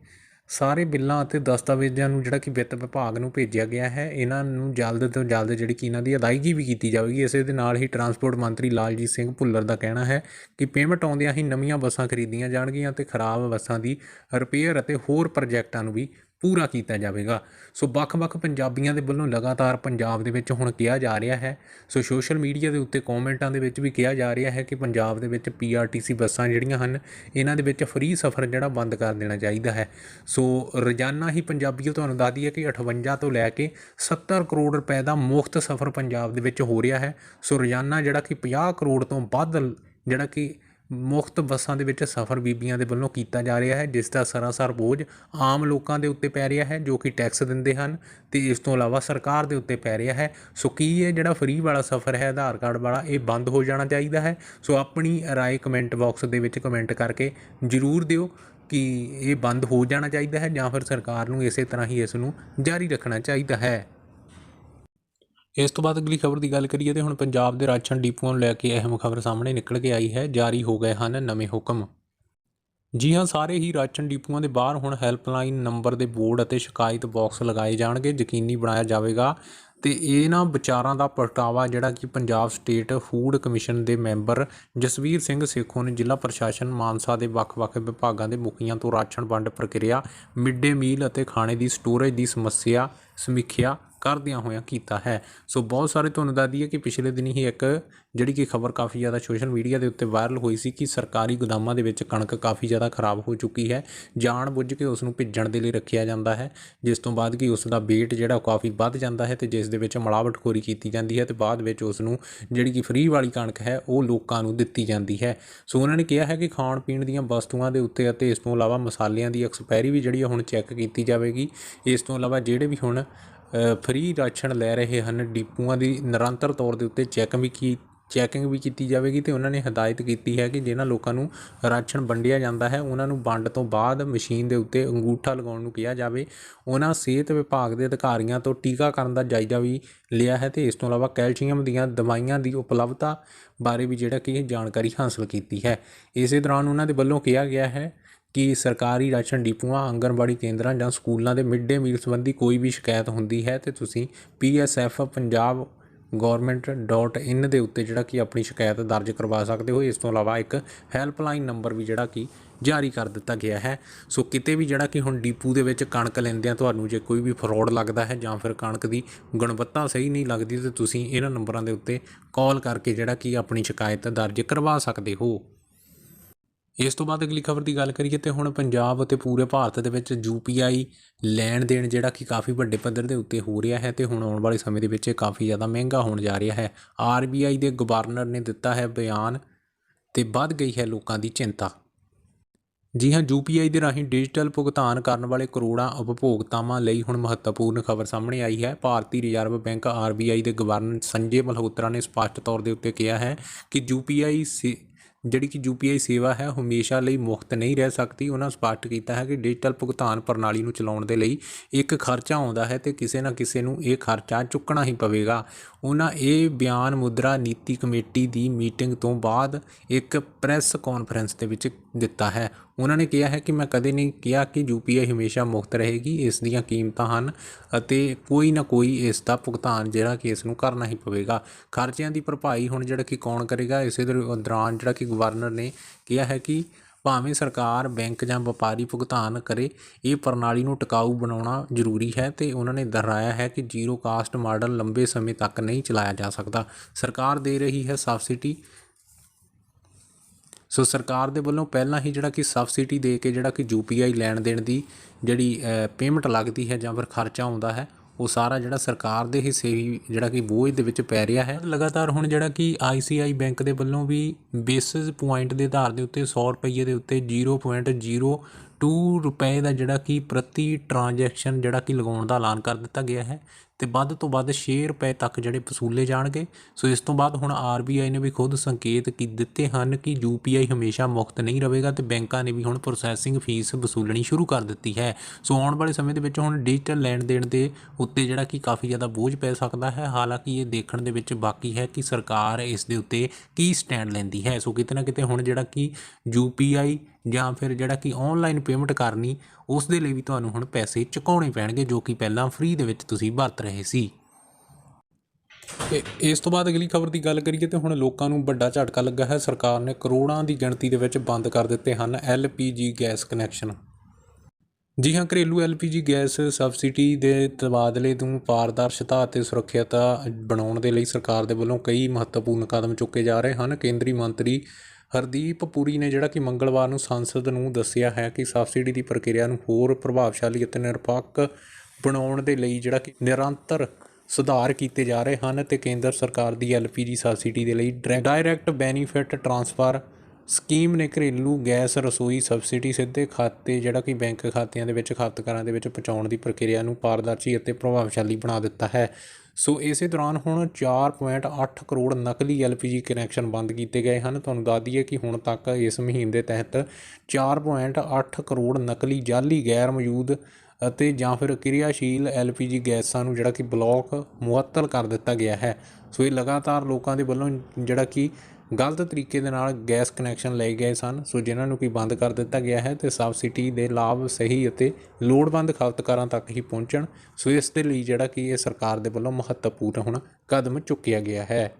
ਸਾਰੇ ਬਿੱਲਾਂ ਅਤੇ ਦਸਤਾਵੇਜ਼ਾਂ ਨੂੰ ਜਿਹੜਾ ਕਿ ਵਿੱਤ ਵਿਭਾਗ ਨੂੰ ਭੇਜਿਆ ਗਿਆ ਹੈ, ਇਹਨਾਂ ਨੂੰ ਜਲਦ ਤੋਂ ਜਲਦ ਜਿਹੜੀ ਕਿ ਇਹਨਾਂ ਦੀ ਅਦਾਇਗੀ ਵੀ ਕੀਤੀ ਜਾਵੇਗੀ। ਇਸੇ ਦੇ ਨਾਲ ਹੀ ਟਰਾਂਸਪੋਰਟ ਮੰਤਰੀ ਲਾਲਜੀਤ ਸਿੰਘ ਭੁੱਲਰ ਦਾ ਕਹਿਣਾ ਹੈ ਕਿ ਪੇਮੈਂਟ ਆਉਂਦਿਆਂ ਹੀ ਨਵੀਆਂ ਬੱਸਾਂ ਖਰੀਦੀਆਂ ਜਾਣਗੀਆਂ ਤੇ ਖਰਾਬ ਬੱਸਾਂ ਦੀ ਰਿਪੇਅਰ ਅਤੇ ਹੋਰ ਪ੍ਰੋਜੈਕਟਾਂ ਨੂੰ ਵੀ ਪੂਰਾ ਕੀਤਾ ਜਾਵੇਗਾ। ਸੋ ਵੱਖ-ਵੱਖ ਪੰਜਾਬੀਆਂ ਦੇ ਵੱਲੋਂ ਲਗਾਤਾਰ ਪੰਜਾਬ ਦੇ ਵਿੱਚ ਹੁਣ ਕਿਹਾ ਜਾ ਰਿਹਾ ਹੈ। ਸੋ ਸੋਸ਼ਲ ਮੀਡੀਆ ਦੇ ਉੱਤੇ ਕਮੈਂਟਾਂ ਦੇ ਵਿੱਚ ਵੀ ਕਿਹਾ ਜਾ ਰਿਹਾ ਹੈ ਕਿ ਪੰਜਾਬ ਦੇ ਵਿੱਚ ਪੀਆਰਟੀਸੀ ਬੱਸਾਂ ਜਿਹੜੀਆਂ ਹਨ, ਇਹਨਾਂ ਦੇ ਵਿੱਚ ਫ੍ਰੀ ਸਫ਼ਰ ਜਿਹੜਾ ਬੰਦ ਕਰ ਦੇਣਾ ਚਾਹੀਦਾ ਹੈ। ਸੋ ਰੋਜ਼ਾਨਾ ਹੀ ਪੰਜਾਬੀਓ, ਤੁਹਾਨੂੰ ਦੱਸਦੀ ਹੈ ਕਿ 58 ਤੋਂ ਲੈ ਕੇ 70 ਕਰੋੜ ਰੁਪਏ ਦਾ ਮੁਫਤ ਸਫ਼ਰ ਪੰਜਾਬ ਦੇ ਵਿੱਚ ਹੋ ਰਿਹਾ ਹੈ। ਸੋ ਰੋਜ਼ਾਨਾ ਜਿਹੜਾ ਕਿ 50 ਕਰੋੜ ਤੋਂ ਵੱਧ ਜਿਹੜਾ ਕਿ ਮੁਫਤ ਬੱਸਾਂ ਦੇ ਵਿੱਚ ਸਫ਼ਰ ਬੀਬੀਆਂ ਦੇ ਵੱਲੋਂ ਕੀਤਾ ਜਾ ਰਿਹਾ ਹੈ, ਜਿਸ ਦਾ ਸਰਾਸਰ ਬੋਝ ਆਮ ਲੋਕਾਂ ਦੇ ਉੱਤੇ ਪੈ ਰਿਹਾ ਹੈ, ਜੋ ਕਿ ਟੈਕਸ ਦਿੰਦੇ ਹਨ ਤੇ ਇਸ ਤੋਂ ਇਲਾਵਾ ਸਰਕਾਰ ਦੇ ਉੱਤੇ ਪੈ ਰਿਹਾ ਹੈ। ਸੋ ਕੀ ਇਹ ਜਿਹੜਾ ਫ੍ਰੀ ਵਾਲਾ ਸਫ਼ਰ ਹੈ, ਆਧਾਰ ਕਾਰਡ ਵਾਲਾ, ਇਹ ਬੰਦ ਹੋ ਜਾਣਾ ਚਾਹੀਦਾ ਹੈ? ਸੋ ਆਪਣੀ ਰਾਏ ਕਮੈਂਟ ਬਾਕਸ ਦੇ ਵਿੱਚ ਕਮੈਂਟ ਕਰਕੇ ਜ਼ਰੂਰ ਦਿਓ ਕਿ ਇਹ ਬੰਦ ਹੋ ਜਾਣਾ ਚਾਹੀਦਾ ਹੈ ਜਾਂ ਫਿਰ ਸਰਕਾਰ ਨੂੰ ਇਸੇ ਤਰ੍ਹਾਂ ਹੀ ਇਸ ਨੂੰ ਜਾਰੀ ਰੱਖਣਾ ਚਾਹੀਦਾ ਹੈ। ਇਸ ਤੋਂ ਬਾਅਦ ਅਗਲੀ ਖਬਰ ਦੀ ਗੱਲ ਕਰੀਏ ਤੇ ਹੁਣ ਪੰਜਾਬ ਦੇ ਰਾਸ਼ਨ ਡਿਪੂਆਂ ਨੂੰ ਲੈ ਕੇ ਅਹਿਮ ਖਬਰ ਸਾਹਮਣੇ ਨਿਕਲ ਕੇ ਆਈ ਹੈ, ਜਾਰੀ ਹੋ ਗਏ ਹਨ ਨਵੇਂ ਹੁਕਮ। ਜੀ ਹਾਂ, ਸਾਰੇ ਹੀ ਰਾਸ਼ਨ ਡਿਪੂਆਂ ਦੇ ਬਾਹਰ ਹੁਣ ਹੈਲਪਲਾਈਨ ਨੰਬਰ ਦੇ ਬੋਰਡ ਅਤੇ ਸ਼ਿਕਾਇਤ ਬਾਕਸ ਲਗਾਏ ਜਾਣਗੇ, ਯਕੀਨੀ ਬਣਾਇਆ ਜਾਵੇਗਾ। ਤੇ ਇਹਨਾਂ ਵਿਚਾਰਾਂ ਦਾ ਪ੍ਰਗਟਾਵਾ ਜਿਹੜਾ ਕਿ ਪੰਜਾਬ ਸਟੇਟ ਫੂਡ ਕਮਿਸ਼ਨ ਦੇ ਮੈਂਬਰ ਜਸਵੀਰ ਸਿੰਘ ਸੇਖੋਂ ਨੇ ਜ਼ਿਲ੍ਹਾ ਪ੍ਰਸ਼ਾਸਨ ਮਾਨਸਾ ਦੇ ਵੱਖ-ਵੱਖ ਵਿਭਾਗਾਂ ਦੇ ਮੁਖੀਆਂ ਤੋਂ ਰਾਸ਼ਨ ਵੰਡ ਪ੍ਰਕਿਰਿਆ ਮਿਡ ਡੇ ਮੀਲ ਅਤੇ ਖਾਣੇ ਦੀ ਸਟੋਰੇਜ ਦੀ ਸਮੱਸਿਆ ਸਮੀਖਿਆ ਕਰਦਿਆਂ ਹੋਇਆਂ ਕੀਤਾ ਹੈ। ਸੋ ਬਹੁਤ ਸਾਰੇ ਤੁਹਾਨੂੰ ਦੱਸ ਦਈਏ ਕਿ ਪਿਛਲੇ ਦਿਨੀ ਹੀ ਇੱਕ ਜਿਹੜੀ ਕਿ ਖਬਰ ਕਾਫੀ ਜ਼ਿਆਦਾ ਸੋਸ਼ਲ ਮੀਡੀਆ ਦੇ ਉੱਤੇ ਵਾਇਰਲ ਹੋਈ ਸੀ ਕਿ ਸਰਕਾਰੀ ਗੋਦਾਮਾਂ ਦੇ ਵਿੱਚ ਕਣਕ ਕਾਫੀ ਜ਼ਿਆਦਾ ਖਰਾਬ ਹੋ ਚੁੱਕੀ ਹੈ। ਜਾਣ ਬੁੱਝ ਕੇ ਉਸ ਨੂੰ ਭਿੱਜਣ ਦੇ ਲਈ ਰੱਖਿਆ ਜਾਂਦਾ ਹੈ, ਜਿਸ ਤੋਂ ਬਾਅਦ ਕਿ ਉਸ ਦਾ weight ਜਿਹੜਾ ਉਹ ਕਾਫੀ ਵੱਧ ਜਾਂਦਾ ਹੈ ਤੇ ਜਿਸ ਦੇ ਵਿੱਚ ਮਿਲਾਵਟਖੋਰੀ ਕੀਤੀ ਜਾਂਦੀ ਹੈ ਤੇ ਬਾਅਦ ਵਿੱਚ ਉਸ ਨੂੰ ਜਿਹੜੀ ਕਿ ਫ੍ਰੀ ਵਾਲੀ ਕਣਕ ਹੈ, ਉਹ ਲੋਕਾਂ ਨੂੰ ਦਿੱਤੀ ਜਾਂਦੀ ਹੈ। ਸੋ ਉਹਨਾਂ ਨੇ ਕਿਹਾ ਹੈ ਕਿ ਖਾਣ ਪੀਣ ਦੀਆਂ ਵਸਤੂਆਂ ਦੇ ਉੱਤੇ ਅਤੇ ਇਸ ਤੋਂ ਇਲਾਵਾ ਮਸਾਲਿਆਂ ਦੀ ਐਕਸਪਾਇਰੀ ਵੀ ਜਿਹੜੀ ਆ ਹੁਣ ਚੈੱਕ ਕੀਤੀ ਜਾਵੇਗੀ। ਇਸ ਤੋਂ ਇਲਾਵਾ ਜਿਹੜੇ ਵੀ ਹੁਣ ਫ੍ਰੀ ਰਾਸ਼ਨ ਲੈ ਰਹੇ ਹਨ। ਡਿਪੂਆਂ ਦੀ ਨਿਰੰਤਰ ਤੌਰ ਦੇ ਉੱਤੇ ਚੈੱਕ ਵੀ ਕੀ ਚੈਕਿੰਗ ਵੀ ਕੀਤੀ ਜਾਵੇਗੀ ਅਤੇ ਉਹਨਾਂ ਨੇ ਹਦਾਇਤ ਕੀਤੀ ਹੈ ਕਿ ਜਿਹਨਾਂ ਲੋਕਾਂ ਨੂੰ ਰਾਸ਼ਨ ਵੰਡਿਆ ਜਾਂਦਾ ਹੈ, ਉਹਨਾਂ ਨੂੰ ਵੰਡ ਤੋਂ ਬਾਅਦ ਮਸ਼ੀਨ ਦੇ ਉੱਤੇ ਅੰਗੂਠਾ ਲਗਾਉਣ ਨੂੰ ਕਿਹਾ ਜਾਵੇ। ਉਹਨਾਂ ਸਿਹਤ ਵਿਭਾਗ ਦੇ ਅਧਿਕਾਰੀਆਂ ਤੋਂ ਟੀਕਾਕਰਨ ਦਾ ਜਾਇਜ਼ਾ ਵੀ ਲਿਆ ਹੈ ਤੇ ਇਸ ਤੋਂ ਇਲਾਵਾ ਕੈਲਸ਼ੀਅਮ ਦੀਆਂ ਦਵਾਈਆਂ ਦੀ ਉਪਲਬਧਤਾ ਬਾਰੇ ਵੀ ਜਿਹੜਾ ਕਿ ਜਾਣਕਾਰੀ ਹਾਸਲ ਕੀਤੀ ਹੈ। ਇਸੇ ਦੌਰਾਨ ਉਹਨਾਂ ਦੇ ਵੱਲੋਂ ਕਿਹਾ ਗਿਆ ਹੈ ਕਿ ਸਰਕਾਰੀ ਰਾਸ਼ਨ ਡਿਪੂਆਂ, ਆਂਗਣਵਾੜੀ ਕੇਂਦਰਾਂ ਜਾਂ ਸਕੂਲਾਂ ਦੇ ਮਿਡ ਡੇ ਮੀਲ ਸੰਬੰਧੀ ਕੋਈ ਵੀ ਸ਼ਿਕਾਇਤ ਹੁੰਦੀ ਹੈ ਤੇ ਤੁਸੀਂ ਪੀਐਸਐਫ ਪੰਜਾਬ government.in ਦੇ ਉੱਤੇ ਜਿਹੜਾ ਕਿ ਆਪਣੀ ਸ਼ਿਕਾਇਤ ਦਰਜ ਕਰਵਾ ਸਕਦੇ ਹੋ। ਇਸ ਤੋਂ ਇਲਾਵਾ ਇੱਕ ਹੈਲਪਲਾਈਨ ਨੰਬਰ ਵੀ ਜਿਹੜਾ ਕਿ ਜਾਰੀ ਕਰ ਦਿੱਤਾ ਗਿਆ ਹੈ। ਸੋ ਕਿਤੇ ਵੀ ਜਿਹੜਾ ਕਿ ਹੁਣ ਡੀਪੂ ਦੇ ਵਿੱਚ ਕਣਕ ਲੈਂਦਿਆਂ ਤੁਹਾਨੂੰ ਜੇ ਕੋਈ ਵੀ ਫਰਾਡ ਲੱਗਦਾ ਹੈ ਜਾਂ ਫਿਰ ਕਣਕ ਦੀ ਗੁਣਵੱਤਾ ਸਹੀ ਨਹੀਂ ਲੱਗਦੀ, ਤੇ ਤੁਸੀਂ ਇਹਨਾਂ ਨੰਬਰਾਂ ਦੇ ਉੱਤੇ ਕਾਲ ਕਰਕੇ ਜਿਹੜਾ ਕਿ ਆਪਣੀ ਸ਼ਿਕਾਇਤ ਦਰਜ ਕਰਵਾ ਸਕਦੇ ਹੋ। ਇਸ ਤੋਂ ਬਾਅਦ ਅਗਲੀ ਖਬਰ ਦੀ ਗੱਲ ਕਰੀਏ ਤੇ ਹੁਣ ਪੰਜਾਬ ਅਤੇ ਪੂਰੇ ਭਾਰਤ ਦੇ ਵਿੱਚ ਯੂਪੀਆਈ ਲੈਣ ਦੇਣ ਜਿਹੜਾ ਕਿ ਕਾਫੀ ਵੱਡੇ ਪੱਧਰ ਦੇ ਉੱਤੇ ਹੋ ਰਿਹਾ ਹੈ ਤੇ ਹੁਣ ਆਉਣ ਵਾਲੇ ਸਮੇਂ ਦੇ ਵਿੱਚ ਇਹ ਕਾਫੀ ਜ਼ਿਆਦਾ ਮਹਿੰਗਾ ਹੋਣ ਜਾ ਰਿਹਾ ਹੈ। ਆਰਬੀਆਈ ਦੇ ਗਵਰਨਰ ਨੇ ਦਿੱਤਾ ਹੈ ਬਿਆਨ ਤੇ ਵੱਧ ਗਈ ਹੈ ਲੋਕਾਂ ਦੀ ਚਿੰਤਾ। ਜੀ ਹਾਂ ਯੂਪੀਆਈ ਦੇ ਰਾਹੀਂ ਡਿਜੀਟਲ ਭੁਗਤਾਨ ਕਰਨ ਵਾਲੇ ਕਰੋੜਾਂ ਉਪਭੋਗਤਾਵਾਂ ਲਈ ਹੁਣ ਮਹੱਤਵਪੂਰਨ ਖਬਰ ਸਾਹਮਣੇ ਆਈ ਹੈ। ਭਾਰਤੀ ਰਿਜ਼ਰਵ ਬੈਂਕ ਆਰਬੀਆਈ ਦੇ ਗਵਰਨਰ ਸੰਜੇ ਮਲਹੋਤਰਾ ਨੇ ਸਪਸ਼ਟ ਤੌਰ ਦੇ ਉੱਤੇ ਕਿਹਾ ਹੈ ਕਿ ਯੂਪੀਆਈ ਜਿਹੜੀ ਕਿ ਯੂਪੀਆਈ ਸੇਵਾ ਹੈ ਹਮੇਸ਼ਾ ਲਈ ਮੁਫਤ ਨਹੀਂ ਰਹਿ ਸਕਦੀ। ਉਹਨਾਂ ਸਪਸ਼ਟ ਕੀਤਾ ਹੈ ਕਿ ਡਿਜੀਟਲ ਭੁਗਤਾਨ ਪ੍ਰਣਾਲੀ ਨੂੰ ਚਲਾਉਣ ਦੇ ਲਈ ਇੱਕ ਖਰਚਾ ਆਉਂਦਾ ਹੈ ਤੇ ਕਿਸੇ ਨਾ ਕਿਸੇ ਨੂੰ ਇਹ ਖਰਚਾ ਚੁੱਕਣਾ ਹੀ ਪਵੇਗਾ। ਉਹਨਾਂ ਇਹ ਬਿਆਨ ਮੁਦਰਾ ਨੀਤੀ ਕਮੇਟੀ ਦੀ ਮੀਟਿੰਗ ਤੋਂ ਬਾਅਦ ਇੱਕ ਪ੍ਰੈਸ ਕਾਨਫਰੰਸ ਦੇ ਵਿੱਚ ਦਿੱਤਾ ਹੈ। ਉਹਨਾਂ ਨੇ ਕਿਹਾ ਹੈ ਕਿ ਮੈਂ ਕਦੇ ਨਹੀਂ ਕਿਹਾ ਕਿ ਯੂਪੀਆਈ ਹਮੇਸ਼ਾ ਮੁਫਤ ਰਹੇਗੀ, ਇਸ ਦੀਆਂ ਕੀਮਤਾਂ ਹਨ ਅਤੇ ਕੋਈ ਨਾ ਕੋਈ ਇਸ ਦਾ ਭੁਗਤਾਨ ਜਿਹੜਾ ਕਿ ਇਸ ਨੂੰ ਕਰਨਾ ਹੀ ਪਵੇਗਾ। ਖਰਚਿਆਂ ਦੀ ਭਰਪਾਈ ਹੁਣ ਜਿਹੜਾ ਕਿ ਕੌਣ ਕਰੇਗਾ, ਇਸੇ ਦੌਰਾਨ ਜਿਹੜਾ ਕਿ ਗਵਰਨਰ ਨੇ ਕਿਹਾ ਹੈ ਕਿ ਭਾਵੇਂ ਸਰਕਾਰ, ਬੈਂਕ ਜਾਂ ਵਪਾਰੀ ਭੁਗਤਾਨ ਕਰੇ, ਇਹ ਪ੍ਰਣਾਲੀ ਨੂੰ ਟਿਕਾਊ ਬਣਾਉਣਾ ਜ਼ਰੂਰੀ ਹੈ ਤੇ ਉਹਨਾਂ ਨੇ ਦੁਹਰਾਇਆ ਹੈ ਕਿ ਜ਼ੀਰੋ ਕਾਸਟ ਮਾਡਲ ਲੰਬੇ ਸਮੇਂ ਤੱਕ ਨਹੀਂ ਚਲਾਇਆ ਜਾ ਸਕਦਾ। ਸਰਕਾਰ ਦੇ ਰਹੀ ਹੈ ਸਬਸਿਡੀ ਸੋ ਸਰਕਾਰ ਦੇ ਵੱਲੋਂ ਪਹਿਲਾਂ ਹੀ ਜਿਹੜਾ ਕਿ ਸਬਸਿਡੀ ਦੇ ਕੇ ਜਿਹੜਾ ਕਿ ਯੂਪੀਆਈ ਲੈਣ ਦੇਣ ਦੀ ਜਿਹੜੀ ਪੇਮੈਂਟ ਲੱਗਦੀ ਹੈ ਜਾਂ ਫਿਰ ਖਰਚਾ ਆਉਂਦਾ ਹੈ, ਉਹ ਸਾਰਾ ਜਿਹੜਾ ਸਰਕਾਰ ਦੇ ਹਿੱਸੇ ਹੀ ਜਿਹੜਾ ਕਿ ਬੋਝ ਦੇ ਵਿੱਚ ਪੈ ਰਿਹਾ ਹੈ। ਲਗਾਤਾਰ ਹੁਣ ਜਿਹੜਾ ਕਿ ਆਈਸੀਆਈ ਬੈਂਕ ਦੇ ਵੱਲੋਂ ਵੀ ਬੇਸਿਸ ਪੁਆਇੰਟ ਦੇ ਆਧਾਰ ਦੇ ਉੱਤੇ 100 ਰੁਪਏ ਦੇ ਉੱਤੇ 0.02 ਰੁਪਏ ਦਾ ਜਿਹੜਾ ਕਿ ਪ੍ਰਤੀ ਟ੍ਰਾਂਜੈਕਸ਼ਨ ਜਿਹੜਾ ਕਿ ਲਗਾਉਣ ਦਾ ਐਲਾਨ ਕਰ ਦਿੱਤਾ ਗਿਆ ਹੈ। ਤੇ ਵੱਧ ਤੋਂ ਵੱਧ 6 ਰੁਪਏ ਤੱਕ ਜਿਹੜੇ ਵਸੂਲੇ ਜਾਣਗੇ। ਸੋ ਇਸ ਤੋਂ ਬਾਅਦ ਹੁਣ ਆਰਬੀਆਈ ਨੇ ਵੀ ਖੁਦ ਸੰਕੇਤ ਕੀ ਦਿੱਤੇ ਹਨ ਕਿ ਯੂਪੀਆਈ ਹਮੇਸ਼ਾ ਮੁਫਤ ਨਹੀਂ ਰਹੇਗਾ ਤੇ ਬੈਂਕਾਂ ਨੇ ਵੀ ਹੁਣ ਪ੍ਰੋਸੈਸਿੰਗ ਫੀਸ ਵਸੂਲਣੀ ਸ਼ੁਰੂ ਕਰ ਦਿੱਤੀ ਹੈ। ਸੋ ਆਉਣ ਵਾਲੇ ਸਮੇਂ ਦੇ ਵਿੱਚ ਹੁਣ ਡਿਜੀਟਲ ਲੈਣ ਦੇਣ ਦੇ ਉੱਤੇ ਜਿਹੜਾ ਕਿ ਕਾਫੀ ਜ਼ਿਆਦਾ ਬੋਝ ਪੈ ਸਕਦਾ ਹੈ। ਹਾਲਾਂਕਿ ਇਹ ਦੇਖਣ ਦੇ ਵਿੱਚ ਬਾਕੀ ਹੈ ਕਿ ਸਰਕਾਰ ਇਸ ਦੇ ਉੱਤੇ ਕੀ ਸਟੈਂਡ ਲੈਂਦੀ ਹੈ। ਸੋ ਕਿਤੇ ਨਾ ਕਿਤੇ ਹੁਣ ਜਿਹੜਾ ਕਿ ਯੂਪੀਆਈ ਜਾਂ ਫਿਰ ਜਿਹੜਾ ਕਿ ਆਨਲਾਈਨ ਪੇਮੈਂਟ ਕਰਨੀ ਉਸ ਦੇ ਲਈ ਵੀ ਤੁਹਾਨੂੰ ਹੁਣ ਪੈਸੇ ਚੁਕਾਉਣੇ ਪੈਣਗੇ, ਜੋ ਕਿ ਪਹਿਲਾਂ ਫ੍ਰੀ ਦੇ ਵਿੱਚ ਤੁਸੀਂ ਵਰਤ ਰਹੇ ਸੀ। ਤੇ ਇਸ ਤੋਂ ਬਾਅਦ ਅਗਲੀ ਖਬਰ ਦੀ ਗੱਲ ਕਰੀਏ ਤੇ ਹੁਣ ਲੋਕਾਂ ਨੂੰ ਵੱਡਾ ਝਟਕਾ ਲੱਗਾ ਹੈ। ਸਰਕਾਰ ਨੇ ਕਰੋੜਾਂ ਦੀ ਗਿਣਤੀ ਦੇ ਵਿੱਚ ਬੰਦ ਕਰ ਦਿੱਤੇ ਹਨ LPG ਗੈਸ ਕਨੈਕਸ਼ਨ ਜੀ ਹਾਂ, ਘਰੇਲੂ LPG ਗੈਸ ਸਬਸਿਡੀ ਦੇ ਤਬਾਦਲੇ ਨੂੰ ਪਾਰਦਰਸ਼ਤਾ ਅਤੇ ਸੁਰੱਖਿਅਤਾ ਬਣਾਉਣ ਦੇ ਲਈ ਸਰਕਾਰ ਦੇ ਵੱਲੋਂ ਕਈ ਮਹੱਤਵਪੂਰਨ ਕਦਮ ਚੁੱਕੇ ਜਾ ਰਹੇ ਹਨ। ਕੇਂਦਰੀ ਮੰਤਰੀ ਹਰਦੀਪ ਪੁਰੀ ਨੇ ਜਿਹੜਾ ਕਿ ਮੰਗਲਵਾਰ ਨੂੰ ਸੰਸਦ ਨੂੰ ਦੱਸਿਆ ਹੈ ਕਿ ਸਬਸਿਡੀ ਦੀ ਪ੍ਰਕਿਰਿਆ ਨੂੰ ਹੋਰ ਪ੍ਰਭਾਵਸ਼ਾਲੀ ਅਤੇ ਨਿਰਪੱਖ ਬਣਾਉਣ ਦੇ ਲਈ ਜਿਹੜਾ ਕਿ ਨਿਰੰਤਰ ਸੁਧਾਰ ਕੀਤੇ ਜਾ ਰਹੇ ਹਨ ਤੇ ਕੇਂਦਰ ਸਰਕਾਰ ਦੀ LPG ਸਬਸਿਡੀ ਦੇ ਲਈ ਡਾਇਰੈਕਟ ਬੈਨੀਫਿਟ ਟ੍ਰਾਂਸਫਰ ਸਕੀਮ ਨੇ ਘਰੇਲੂ ਗੈਸ ਰਸੋਈ ਸਬਸਿਡੀ ਸਿੱਧੇ ਖਾਤੇ, ਜਿਹੜਾ ਕਿ ਬੈਂਕ ਖਾਤਿਆਂ ਦੇ ਵਿੱਚ ਖਪਤਕਾਰਾਂ ਦੇ ਵਿੱਚ ਪਹੁੰਚਾਉਣ ਦੀ ਪ੍ਰਕਿਰਿਆ ਨੂੰ ਪਾਰਦਰਸ਼ੀ ਅਤੇ ਪ੍ਰਭਾਵਸ਼ਾਲੀ ਬਣਾ ਦਿੱਤਾ ਹੈ। ਸੋ ਇਸੇ ਦੌਰਾਨ ਹੁਣ 4.8 ਕਰੋੜ ਨਕਲੀ LPG ਕਨੈਕਸ਼ਨ ਬੰਦ ਕੀਤੇ ਗਏ ਹਨ। ਤੁਹਾਨੂੰ ਦੱਸ ਦਈਏ ਕਿ ਹੁਣ ਤੱਕ ਇਸ ਮੁਹਿੰਮ ਦੇ ਤਹਿਤ 4.8 ਕਰੋੜ ਨਕਲੀ ਜਾਲੀ ਗੈਰ ਮੌਜੂਦ ਅਤੇ ਜਾਂ ਫਿਰ ਕਿਰਿਆਸ਼ੀਲ LPG ਗੈਸਾਂ ਨੂੰ ਜਿਹੜਾ ਕਿ ਬਲੌਕ ਮੁਅੱਤਲ ਕਰ ਦਿੱਤਾ ਗਿਆ ਹੈ। ਸੋ ਇਹ ਲਗਾਤਾਰ ਲੋਕਾਂ ਦੇ ਵੱਲੋਂ ਜਿਹੜਾ ਕਿ ਗਲਤ ਤਰੀਕੇ ਦੇ ਨਾਲ ਗੈਸ ਕਨੈਕਸ਼ਨ ਲਏ ਗਏ ਸਨ। ਸੋ ਜਿਨ੍ਹਾਂ ਨੂੰ ਕਿ ਬੰਦ ਕਰ ਦਿੱਤਾ ਗਿਆ ਹੈ ਤੇ ਸਬਸਿਡੀ ਦੇ ਲਾਭ ਸਹੀ ਅਤੇ ਲੋੜਵੰਦ ਖਪਤਕਾਰਾਂ ਤੱਕ ਹੀ ਪਹੁੰਚਣ। ਸੋ ਇਸ ਦੇ ਲਈ ਜਿਹੜਾ ਕਿ ਇਹ ਸਰਕਾਰ ਦੇ ਵੱਲੋਂ ਮਹੱਤਵਪੂਰਨ ਹੁਣ ਕਦਮ ਚੁੱਕਿਆ ਗਿਆ ਹੈ।